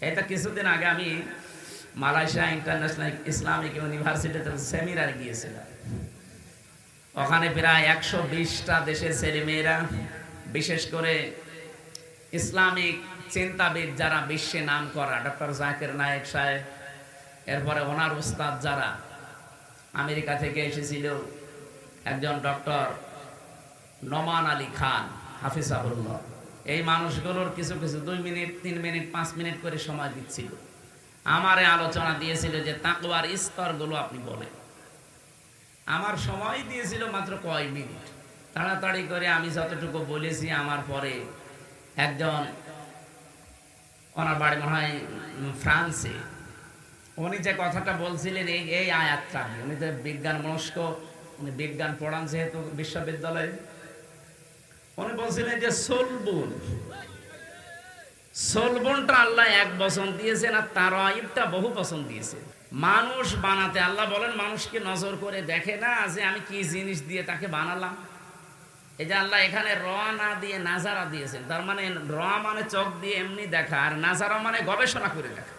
এটা কিছুদিন আগে আমি মালয়েশিয়া ইন্টারন্যাশনাল ইসলামিক ইউনিভার্সিটিতে সেমিনার গিয়েছিলাম। ওখানে প্রায় একশো বিশটা দেশের ছেলেমেয়েরা বিশেষ করে ইসলামিক চিন্তাবিদ যারা বিশ্বে নাম করা, ডক্টর জাকির নায়েক সাহেব, এরপরে ওনার উস্তাদ যারা আমেরিকা থেকে এসেছিল, একজন ডক্টর নমান আলী খান, হাফিজাহুল্লাহ। এই মানুষগুলোর কিছু কিছু দুই মিনিট, তিন মিনিট, পাঁচ মিনিট করে সময় দিচ্ছিল। আমারে আলোচনা দিয়েছিল যে তাকওয়ার স্তরগুলো আপনি বলেন। আমার সময় দিয়েছিল মাত্র কয় মিনিট। তাড়াতাড়ি করে আমি যতটুকু বলেছি, আমার পরে একজন, ওনার বাড়ি মনে হয় ফ্রান্সে, উনি যে কথাটা বলছিলেন, এই এই আয়াতটা উনি তো বিজ্ঞান মনস্ক উনি বিজ্ঞান পড়ান যেহেতু বিশ্ববিদ্যালয়ে। উনি বলছিলেন যে সোলবুন সোলবনটা আল্লাহ এক বছর দিয়েছেন আর তার আইবটা বহু বছর দিয়েছে। মানুষ বানাতে, আল্লাহ বলেন, মানুষকে নজর করে দেখে না যে আমি কি জিনিস দিয়ে তাকে বানালাম। এই যে আল্লাহ এখানে র না দিয়ে নাজারা দিয়েছেন, তার মানে র মানে চোখ দিয়ে এমনি দেখা আর নাজারা মানে গবেষণা করে দেখা।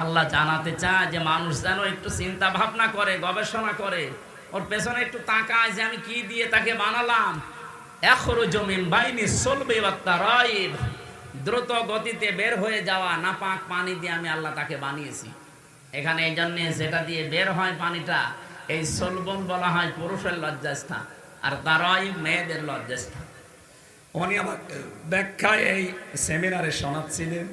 আল্লাহ জানাতে চায় যে মানুষ যেন একটু চিন্তা ভাবনা করে, গবেষণা করে, ওর পেছনে একটু তাকায় যে আমি কি দিয়ে তাকে বানালাম। এখরো জমিন বাইনি রাইব দ্রুত গতিতে বের হয়ে যাওয়া না নাপাক পানি দিয়ে আমি আল্লাহ তাকে বানিয়েছি। এখানে এই জন্যে যেটা দিয়ে বের হয় পানিটা, এই সলবন বলা হয় পুরুষের লজ্জাস্থান আর তারাই মেয়েদের লজ্জাস্থান। উনি আমার ব্যাখ্যায় এই সেমিনারে শোনাচ্ছিলেন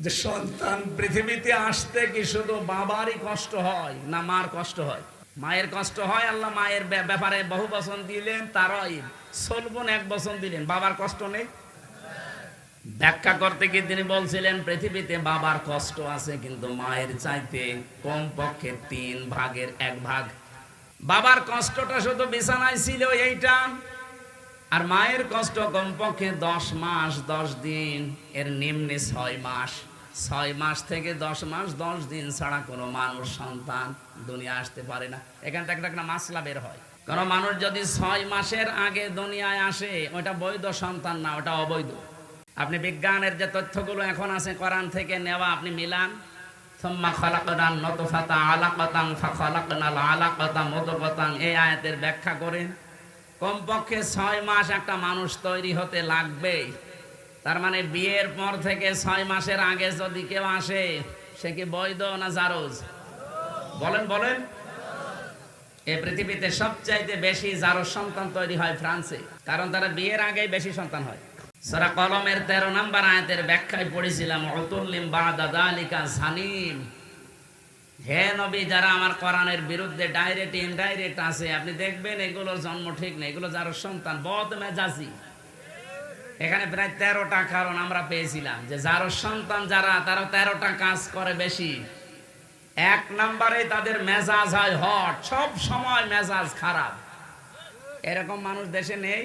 যে সন্তান পৃথিবীতে আসতে কি শুধু বাবারই কষ্ট হয় না মার কষ্ট হয়? মায়ের কষ্ট হয়, আল্লাহ মায়ের ব্যা- ব্যাপারে বহু বচন দিলেন তারাই সলবন এক বচন দিলেন, বাবার কষ্ট নেই? ব্যাখ্যা করতে গিয়ে তিনি বলছিলেন, পৃথিবীতে বাবার কষ্ট আছে, কিন্তু মায়ের চাইতে কম পক্ষে তিন ভাগের এক ভাগ। বাবার কষ্টটা শুধু বিছানায় ছিল এইটা, আর মায়ের কষ্ট কমপক্ষে দশ মাস, দশ দিন, এর নিম্নে ছয় মাস। ছয় মাস থেকে দশ মাস, দশ দিন ছাড়া কোনো মানুষ সন্তান দুনিয়া আসতে পারে না। এখান থেকে একটা মাসলা বের হয়। কারণ মানুষ যদি ছয় মাসের আগে দুনিয়ায় আসে ওটা বৈধ সন্তান না, ওটা অবৈধ। আপনি বিজ্ঞানের যে তথ্যগুলো এখন আছে কোরআন থেকে নেওয়া, আপনি মিলান। সুম্মা খালাকনান নতফাতা আলাকাতাং মুদগাতাং এই আয়াতের ব্যাখ্যা করেন কমপক্ষে ছয় মাস একটা মানুষ তৈরি হতে লাগবেই তার মানে বিয়ের পর থেকে ছয় মাসের আগে যদি কেউ আসে, সে কি বৈধ না জারজ? বলেন বলেন। এই পৃথিবীতে সবচাইতে বেশি যারো সন্তান তৈরি হয় ফ্রান্সে, কারণ তারা বিয়ের আগেই বেশি সন্তান হয়। সারা কলমের তেরো নম্বর আয়াতের ব্যাখ্যায় পড়েছিলাম অতুল্লিম বা দাদালিকা সানিম। হে নবী, যারা আমার কোরআনের বিরুদ্ধে ডাইরেক্ট ইনডাইরেক্ট আছে, আপনি দেখবেন এগুলোর জন্ম ঠিক নেই, এগুলো যার সন্তান, বদ মেজাজি। এখানে প্রায় তেরোটা কারণ আমরা পেয়েছিলাম, যে যার সন্তান যারা, তারা তেরোটা কাজ করে বেশি। এক নম্বরে তাদের মেজাজ হয় হট, সব সময় মেজাজ খারাপ। এরকম মানুষ দেশে নেই?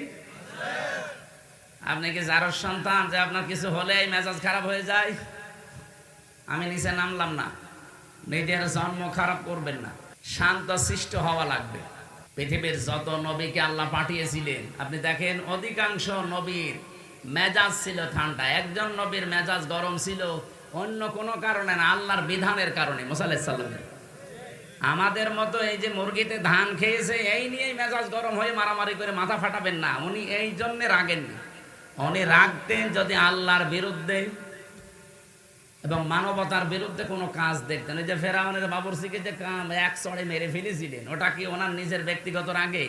আপনি কি যার সন্তান যে আপনার কিছু হলেই মেজাজ খারাপ হয়ে যায়? আমি নিচে নামলাম না। নিজের জন্ম খারাপ করবেন না। শান্ত সৃষ্ট হওয়া লাগবে। পৃথিবীর যত নবীকে আল্লাহ পাঠিয়েছিলেন, আপনি দেখেন অধিকাংশ নবীর মেজাজ ছিল ঠান্ডা। একজন নবীর মেজাজ গরম ছিল অন্য কোনো কারণে না, আল্লাহর বিধানের কারণে মোসাল্লামের আমাদের মতো এই যে মুরগিতে ধান খেয়েছে, এই নিয়েই মেজাজ গরম হয়ে মারামারি করে মাথা ফাটাবেন না। উনি এই জন্যে রাগেননি উনি রাগতেন যদি আল্লাহর বিরুদ্ধে এবং মানবতার বিরুদ্ধে কোনো কাজ দেখতেন। এই যে ফেরাউনের বাবরসিকে যে এক চড়ে মেরে ফেলেছিলেন, ওটা কি ওনার নিজের ব্যক্তিগত রাগে?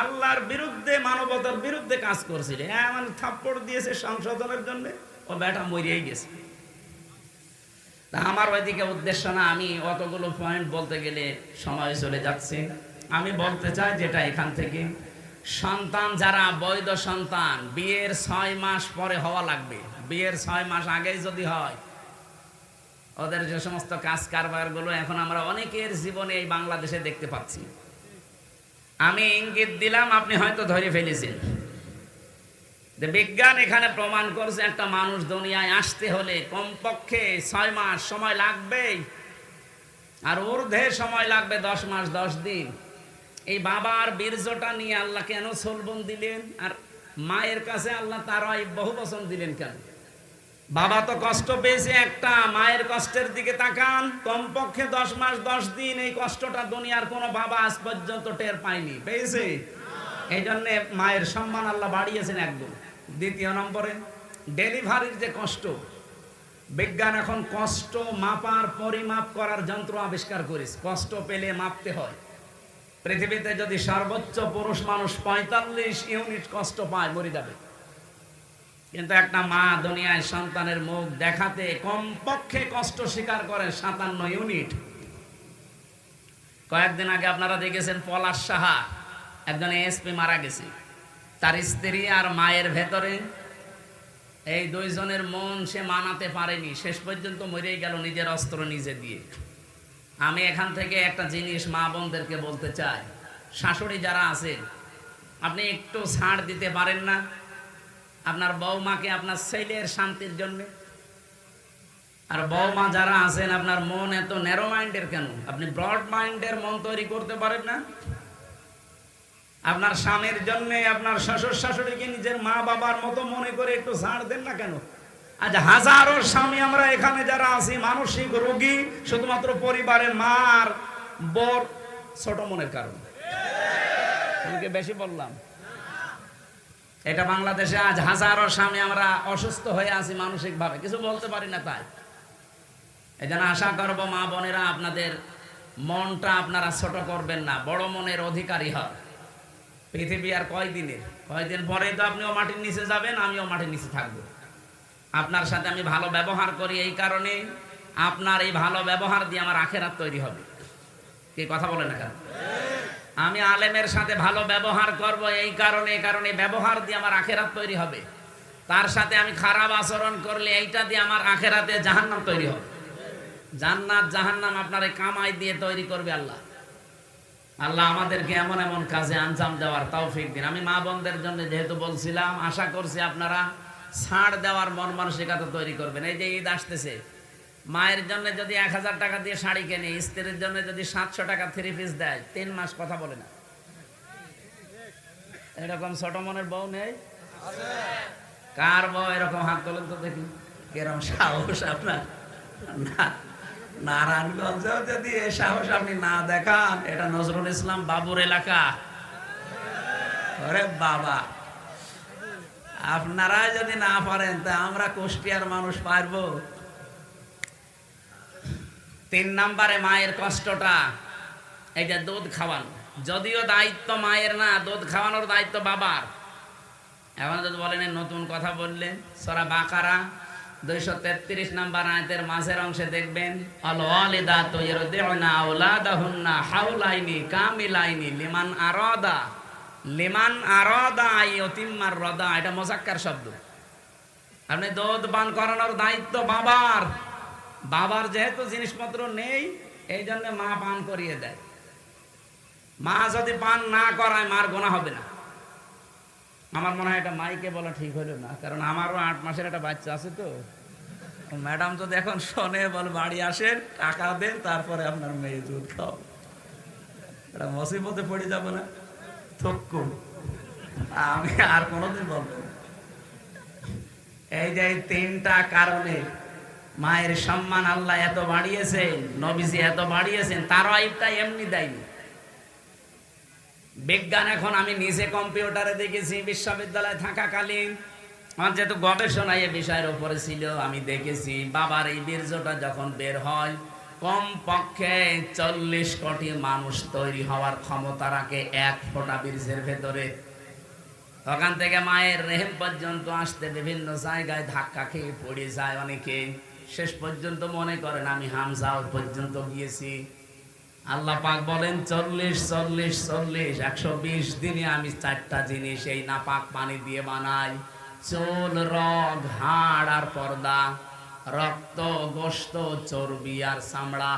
আল্লাহর বিরুদ্ধে, মানবতার বিরুদ্ধে কাজ করছিলেন। এমন থাপ্পড় দিয়েছে সংশোধনের জন্য, ও বেটা মরিয়েই গেছে। তা আমার ওইদিকে উদ্দেশ্য না, আমি অতগুলো পয়েন্ট বলতে গেলে সময় চলে যাচ্ছে। আমি বলতে চাই যেটা এখান থেকে, সন্তান যারা বৈধ সন্তান, বিয়ের ছয় মাস পরে হওয়া লাগবে। বিয়ের ছয় মাস আগেই যদি হয়, ওদের যে সমস্ত কাজ কারবারগুলো এখন আমরা অনেকের জীবনে এই বাংলাদেশে দেখতে পাচ্ছি। আমি ইঙ্গিত দিলাম, আপনি হয়তো ধরে ফেলেছেন। বিজ্ঞান এখানে প্রমাণ করছে, একটা মানুষ দুনিয়ায় আসতে হলে কমপক্ষে ছয় মাস সময় লাগবেই। আর ঊর্ধ্বে সময় লাগবে দশ মাস, দশ দিন। এই বাবার বীর্যটা নিয়ে আল্লাহ কেন সলবন দিলেন? আর মায়ের কাছে আল্লাহ তার বহু বচন দিলেন কেন? বাবা তো কষ্ট পেয়েছে একটা, মায়ের কষ্টের দিকে তাকান। কমপক্ষে দশ মাস, দশ দিন এই কষ্টটা দুনিয়ার কোনো বাবা আজ পর্যন্ত টের পায়নি। পেয়েছে? এই জন্যে মায়ের সম্মান আল্লাহ বাড়িয়েছেন একদম। দ্বিতীয় নম্বরে, ডেলিভারির যে কষ্ট, বিজ্ঞান এখন কষ্ট মাপার, পরিমাপ করার যন্ত্র আবিষ্কার করেছে। কষ্ট পেলে মাপতে হয়। পৃথিবীতে যদি সর্বোচ্চ পুরুষ মানুষ পঁয়তাল্লিশ ইউনিট কষ্ট পায়, মরে যাবে। কিন্তু একটা মা দুনিয়ায় সন্তানের মুখ দেখাতে কমপক্ষে কষ্ট স্বীকার করে সাতান্ন ইউনিট। কয়েকদিন আগে আপনারা দেখেছেন পলাশ সাহা, একজন এসপি মারা গেছে। তার স্ত্রী আর মায়ের ভেতরে এই দুইজনের মন সে মানাতে পারেনি। শেষ পর্যন্ত মরেই গেল নিজের অস্ত্র নিজে দিয়ে। আমি এখান থেকে একটা জিনিস মা বোনদেরকে বলতে চাই। শাশুড়ি যারা আছেন, আপনি একটু ছাড় দিতে পারেন না? আপনার বৌমাকে আপনার ছেলের শান্তির জন্য? আর বৌমা যারা আছেন, আপনার মন এত ন্যারো মাইন্ডের কেন? আপনি ব্রড মাইন্ডের মন তৈরি করতে পারেন না? আপনার স্বামীর জন্য, আপনার শ্বশুর শাশুড়িকে নিজের মা বাবার মতো মনে করে একটু ছাড় দেন না কেন? আজ হাজারো স্বামী আমরা এখানে যারা আছি, মানসিক রোগী, শুধুমাত্র পরিবারের মার, বর, ছোট মনের কারণে। আমি বেশি বললাম। এটা বাংলাদেশে আজ হাজারো স্বামী আমরা অসুস্থ হয়ে আছি মানসিক ভাবে কিছু বলতে পারি না তাই? এই জন্য আশা করব মা বোনেরা, আপনাদের মনটা আপনারা ছোট করবেন না, বড় মনের অধিকারী হয় পৃথিবী আর কয়দিনের? কয়দিন পরেই তো আপনিও মাটির নিচে যাবেন, আমিও মাটির নিচে থাকব। আপনার সাথে আমি ভালো ব্যবহার করি এই কারণে আপনার এই ভালো ব্যবহার দিয়ে আমার আখেরাত তৈরি হবে। কে কথা বলে না কেন? আমি আলেমের সাথে ভালো ব্যবহার করব এই কারণে এই কারণে ব্যবহার দিয়ে আমার আখেরাত তৈরি হবে। তার সাথে আমি খারাপ আচরণ করলে এইটা দিয়ে আমার আখেরাতে জাহান্নাম তৈরি হবে। জান্নাত জাহান্নাম আপনার এই কামাই দিয়ে তৈরি করবে আল্লাহ। আল্লাহ আমাদেরকে এমন এমন কাজে আঞ্জাম দেওয়ার তৌফিক দিন। আমি মা বোনদের জন্য যেহেতু বলছিলাম, আশা করছি আপনারা ছাড় দেওয়ার মন মানসিকতা তৈরি করবেন। এই যে ঈদ আসতেছে, মায়ের জন্য যদি এক হাজার টাকা দিয়ে শাড়ি কেনে, স্ত্রীর জন্য যদি সাতশো টাকা থ্রি পিস দেয়, তিন মাস কথা বলে না। এরকম ছোট মনের বউ নেই? কার বউ এরকম হাত তোলেন তো দেখি। কেরম সাহস আপনার। না নারায়ণগঞ্জেও যদি এ সাহস আপনি না দেখান, এটা নজরুল ইসলাম বাবুর এলাকা। ওরে বাবা। আপনারা যদি না পারেন, তা আমরা কুষ্টিয়ার মানুষ পারব। তিন নাম্বারে মায়ের কষ্টটা, এই যে দুধ খাওয়ানো। যদিও দায়িত্ব মায়ের না, দুধ খাওয়ানোর দায়িত্ব বাবার। এখন যদি বলেন, নতুন কথা বললেন, সরা বাকারা। দুইশো তেত্রিশ মাঝের অংশে দেখবেন আরাদা। আরাদা শব্দ। আপনি দুধ পান করানোর দায়িত্ব বাবার। বাবার যেহেতু জিনিসপত্র নেই এই জন্য মা পান করিয়ে দেয়। মা যদি পান না করায় মার গোনা হবে না। আমার মনে হয় এটা মাইকে বলা ঠিক হলো না, কারণ আমারও আট মাসের একটা বাচ্চা আছে তো। ম্যাডাম যদি এখন শোনে, বল বাড়ি আসেন, টাকা দেন, তারপরে আপনার মেয়ে দুধ খাও। এটা মসিবতে পড়ে যাব না। থক্কু। আমি আর কোনোদিন বলব এই যে তিনটা কারণে মায়ের সম্মান আল্লাহ এত বাড়িয়েছেন নবীজি এত বাড়িয়েছেন তার আইবটা এমনি দেয়নি। বিজ্ঞান এখন আমি নিজে কম্পিউটারে দেখেছি, বিশ্ববিদ্যালয়ে থাকাকালীন আমার যেহেতু গবেষণা এ বিষয়ের উপরে ছিল, আমি দেখেছি বাবার এই বীর্যটা যখন বের হয় কম পক্ষে চল্লিশ কোটি মানুষ তৈরি হওয়ার ক্ষমতা রাখে এক ফোঁটা বীর্যের ভেতরে। ওখান থেকে মায়ের রেহেম পর্যন্ত আসতে বিভিন্ন জায়গায় ধাক্কা খেয়ে পড়ে যায় অনেকে। শেষ পর্যন্ত মনে করেন, আমি হামজাও পর্যন্ত গিয়েছি। আল্লাহ পাক বলেন, চল্লিশ চল্লিশ চল্লিশ, একশো বিশ দিনে আমি চারটা জিনিস এই নাপাক পানি দিয়ে বানাই। চুল রগ, হাড় আর পর্দা, রক্ত গোস্ত চর্বি আর চামড়া।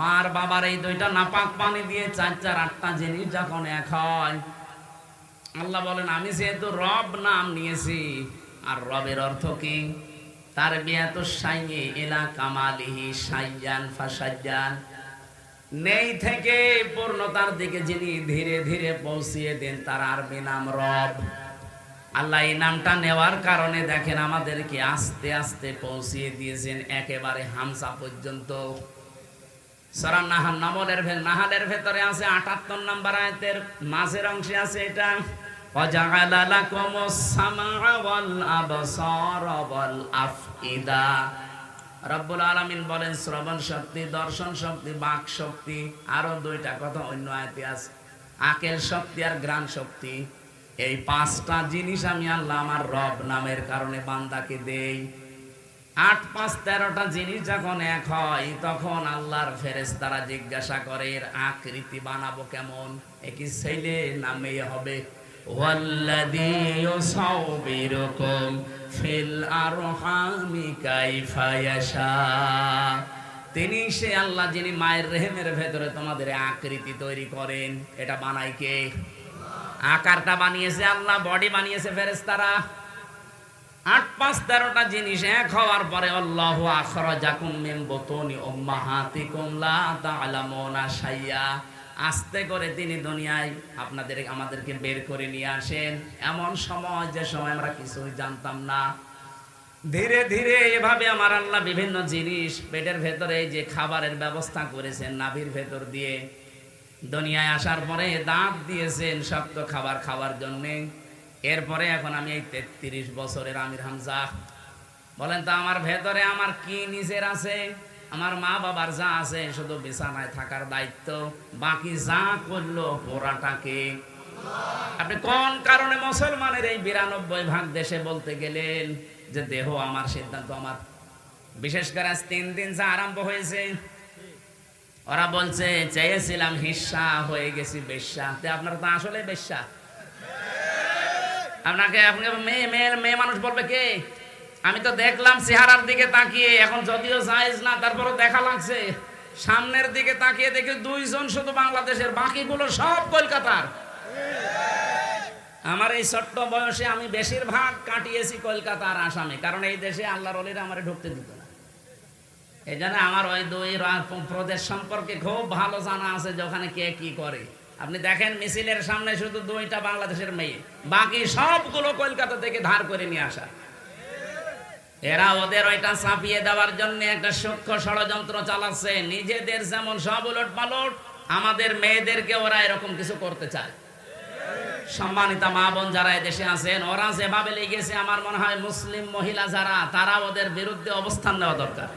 মার বাবার এই দুইটা নাপাক পানি দিয়ে চার চার আটটা জিনিস যখন এক হয়, আল্লাহ বলেন, আমি যেহেতু রব নাম নিয়েছি, আর রবের অর্থ কি? তার বিয়া তো সাইয়ে এলা কামালিহি সাইয়ান ফাসাইয়ান। নেই থেকে পূর্ণতার দিকে যিনি ধীরে ধীরে পৌঁছিয়ে দেন, তার আরবি নাম রব। আল্লাহ এই নামটা নেওয়ার কারণে দেখেন আমাদেরকে আস্তে আস্তে পৌঁছিয়ে দিয়েছেন একেবারে হামসা পর্যন্ত সরা নাহান নামলের ভে নাহালের ভেতরে আছে আটাত্তর নাম্বার আয়াতের মাঝের অংশে আছে এটা وَجَعَلَ لَكُمُ السَّمْعَ وَالْأَبْصَارَ وَالْأَفْئِدَةَ রব্বুল আলামিন বলেন শ্রবণ শক্তি দর্শন শক্তি বাক শক্তি আরো দুইটা কথা অন্য আয়াতে আছে আকেল শক্তি আর গ্রাণ শক্তি এই পাঁচটা জিনিস আমি আল্লাহ আমার রব নামের কারণে বান্দাকে দেই। আট, পাঁচ, তেরোটা জিনিস যখন এক হয়, তখন আল্লাহর ফেরেস তারা জিজ্ঞাসা করে, এর আকৃতি বানাবো কেমন? একই ছেলে না মেয়ে হবে? ফিল তিনি সে আল্লাহ যিনি মায়ের রেহেমের ভেতরে তোমাদের আকৃতি তৈরি করেন। এটা বানাই কে? আকারটা বানিয়েছে আল্লাহ বডি বানিয়েছে ফেরেশতারা। আট পাঁচ তেরোটা জিনিস এক হওয়ার পরে আল্লাহ আখরাজাকুম মিন বুতুনি উম্মাহাতিকুম লা তা'লামুনা শাইয়া। আস্তে করে তিনি দুনিয়ায় আপনাদের, আমাদেরকে বের করে নিয়ে আসেন। এমন সময়, যে সময় আমরা কিছুই জানতাম না। ধীরে ধীরে এভাবে আমার আল্লাহ বিভিন্ন জিনিস পেটের ভেতরে যে খাবারের ব্যবস্থা করেছেন, নাভির ভেতর দিয়ে। দুনিয়ায় আসার পরে দাঁত দিয়েছেন শক্ত খাবার খাওয়ার জন্যে। এরপরে এখন আমি এই তেত্রিশ বছরের আমির হামজা। বলেন তো, আমার ভেতরে আমার কি নিজের আছে? আমার মা বাবার যা আছে, শুধু বিছানায় থাকার দায়িত্ব। বাকি যা করল পোড়াটাকে। আপনি কোন কারণে মুসলমানের এই বিরানব্বই ভাগ দেশে বলতে গেলেন যে দেহ আমার সিদ্ধান্ত আমার? বিশেষ করে আজ তিন দিন যা আরম্ভ হয়েছে ওরা বলছে, চেয়েছিলাম হিস্সা হয়ে গেছি বেশ্যা। আপনারা তো আসলে বেশ্যা। আপনাকে আপনাকে মেয়ে মেয়ে মেয়ে মানুষ বলবে কে? আমি তো দেখলাম চেহারার দিকে তাকিয়ে, এখন যদিও সাইজ না, তারপরও দেখা লাগছে। সামনের দিকে তাকিয়ে দেখি দুইজন শুধু বাংলাদেশের, বাকিগুলো সব কলকাতার। আমার এই ছোট্ট বয়সে আমি বেশিরভাগ কাটিয়েছি কলকাতার আসামে, কারণ এই দেশে আল্লাহর অলিরা আমার ঢুকতে দিত। এই জন্য আমার ওই দুই প্রদেশ সম্পর্কে খুব ভালো জানা আছে যে ওখানে কে কি করে। আপনি দেখেন মিছিলের সামনে শুধু দুইটা বাংলাদেশের মেয়ে। বাকি সবগুলো কলকাতা থেকে ধার করে নিয়ে আসা। এরা ওদের ওইটা চাপিয়ে দেওয়ার জন্য একটা সূক্ষ্ম ষড়যন্ত্র চালাচ্ছে। নিজেদের যেমন সব উলট পালট আমাদের মেয়েদেরকে ওরা এরকম কিছু করতে চায়। সম্মানিতা মা বোন যারা দেশে আছেন, ওরা যেভাবে লেগেছে, আমার মনে হয় মুসলিম মহিলা যারা, তারা ওদের বিরুদ্ধে অবস্থান নেওয়া দরকার।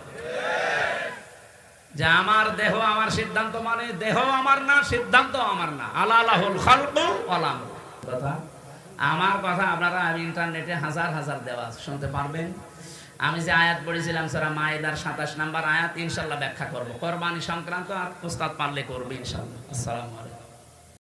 যে আমার দেহ আমার সিদ্ধান্ত মানে দেহ আমার না, সিদ্ধান্ত আমার না। আল্লাহ ওয়ালাম কথা আমার। কথা আপনারা আমি ইন্টারনেটে হাজার হাজার দেওয়া শুনতে পারবেন? আমি যে আয়াত পড়েছিলাম সেটা মায়েদার সাতাশ নাম্বার আয়াত, ইনশাল্লাহ ব্যাখ্যা করব। কোরবানি সংক্রান্ত আর উস্তাদ পারলে করবে ইনশাল্লাহ। আসসালামু আলাইকুম।